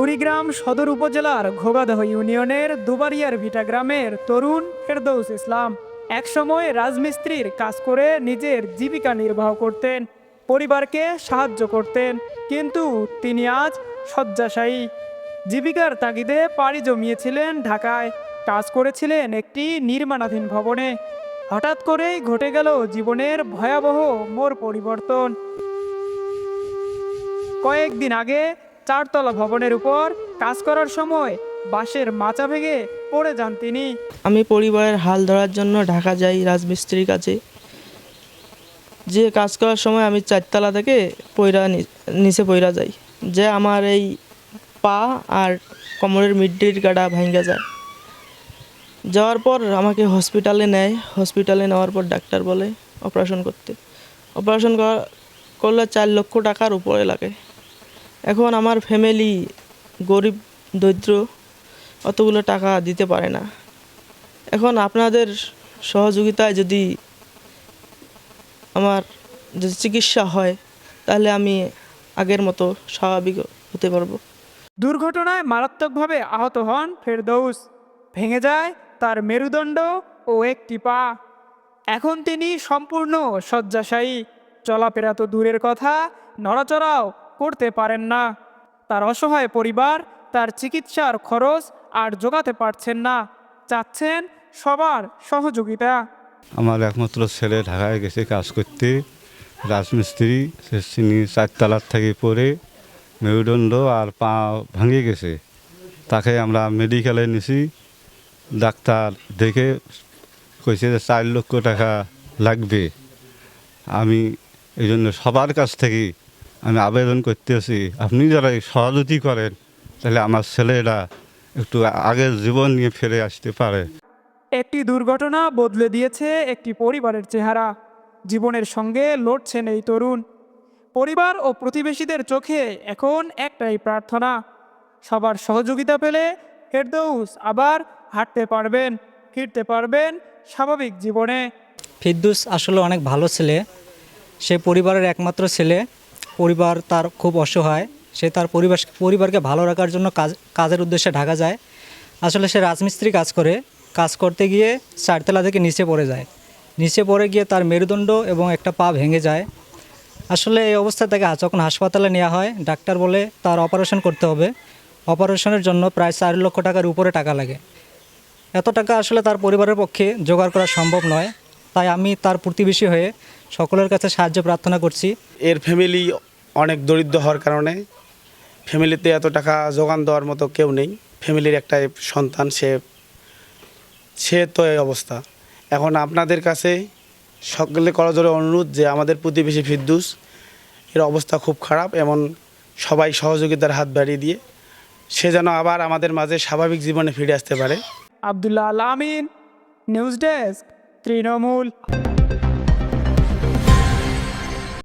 কুড়িগ্রাম সদর উপজেলার ঘোগাদহ ইউনিয়নের দুবারিয়ার ভিটা গ্রামের তরুণ ফেরদৌস ইসলাম একসময় রাজমিস্ত্রির কাজ করে নিজের জীবিকা নির্বাহ করতেন, পরিবারকে সাহায্য করতেন, কিন্তু তিনি আজ শয্যাশায়ী। জীবিকার তাগিদে পাড়ি জমিয়েছিলেন ঢাকায়, কাজ করেছিলেন একটি নির্মাণাধীন ভবনে। হঠাৎ করেই ঘটে গেল জীবনের ভয়াবহ মোর পরিবর্তন। কয়েকদিন আগে চারতলা ভবনের উপর কাজ করার সময় বাঁশের মাচা ভেঙে পড়ে যান তিনি। আমি পরিবারের হাল ধরার জন্য ঢাকা যাই রাজমিস্ত্রির কাছে। যে কাজ করার সময় আমি চারতলা থেকে পয়রা নিচে পয়রা যাই। যে আমার এই পা আর কোমরের মিড্ডির গাডা ভেঙে যায়। যাওয়ার পর আমাকে হসপিটালে নেয়। হসপিটালে নেওয়ার পর ডাক্তার বলে অপারেশন করতে। অপারেশন করা- করলে চার লক্ষ টাকার উপরে লাগে। এখন আমার ফ্যামিলি গরিব, দরিদ্র, অতগুলো টাকা দিতে পারে না। এখন আপনাদের সহযোগিতায় যদি আমার যদি চিকিৎসা হয়, তাহলে আমি আগের মতো স্বাভাবিক হতে পারব। দুর্ঘটনায় মারাত্মকভাবে আহত হন ফেরদৌস। ভেঙে যায় তার মেরুদণ্ড ও একটি পা। এখন তিনি সম্পূর্ণ শয্যাশায়ী। চলাফেরা তো দূরের কথা, নড়াচড়াও করতে পারেন না। তার অসহায় পরিবার, তার চিকিৎসার খরচ আর জোগাতে পারছেন না। চাচ্ছেন সবার সহযোগিতা। আমার একমাত্র ছেলে ঢাকায় গেছে কাজ করতে। রাজমিস্ত্রি চিনি চারতলার থেকে পড়ে, মেরুদণ্ড আর পা ভাঙে গেছে। তাকে আমরা মেডিকেলে নিছি। ডাক্তার দেখে কইছে যে চার লক্ষ টাকা লাগবে। আমি এই জন্য সবার কাছ থেকে আমি আবেদন করতেছি। আপনি যারা এই সহযোগী করেন তাহলে আমার ছেলেরা একটু আগের জীবন নিয়ে ফিরে আসতে পারে। একটি দুর্ঘটনা বদলে দিয়েছে একটি পরিবারের চেহারা। জীবনের সঙ্গে লড়ছেন এই তরুণ। পরিবার ও প্রতিবেশীদের চোখে এখন একটাই প্রার্থনা। সবার সহযোগিতা পেলে ফেরদৌস আবার হাঁটতে পারবেন ফিরতে পারবেন স্বাভাবিক জীবনে। ফিদ্দুস আসলে অনেক ভালো ছেলে। সে পরিবারের একমাত্র ছেলে। পরিবার তার খুব অসহায়। সে তার পরিবার পরিবারকে ভালো রাখার জন্য কাজ, কাজের উদ্দেশ্যে ঢাকা যায়। আসলে সে রাজমিস্ত্রি কাজ করে। কাজ করতে গিয়ে চারতলা থেকে নিচে পড়ে যায়। নিচে পড়ে গিয়ে তার মেরুদণ্ড এবং একটা পা ভেঙে যায়। আসলে এই অবস্থায় তাকে যখন হাসপাতালে নেওয়া হয়, ডাক্তার বলে তার অপারেশন করতে হবে। অপারেশনের জন্য প্রায় চার লক্ষ টাকার উপরে টাকা লাগে। এত টাকা আসলে তার পরিবারের পক্ষে জোগাড় করা সম্ভব নয়। তাই আমি তার প্রতিবেশী হয়ে সকলের কাছে সাহায্য প্রার্থনা করছি। এর ফ্যামিলি অনেক দরিদ্র হওয়ার কারণে ফ্যামিলিতে এত টাকা যোগান দেওয়ার মতো কেউ নেই। ফ্যামিলির একটা সন্তান, সে সে তো এই অবস্থা। এখন আপনাদের কাছে সকলে করজোরে অনুরোধ যে আমাদের প্রতিবেশী ফিদ্দুস এর অবস্থা খুব খারাপ। এমন সবাই সহযোগিতার হাত বাড়িয়ে দিয়ে সে যেন আবার আমাদের মাঝে স্বাভাবিক জীবনে ফিরে আসতে পারে। Abdullah Al Amin, news desk, Trinamool.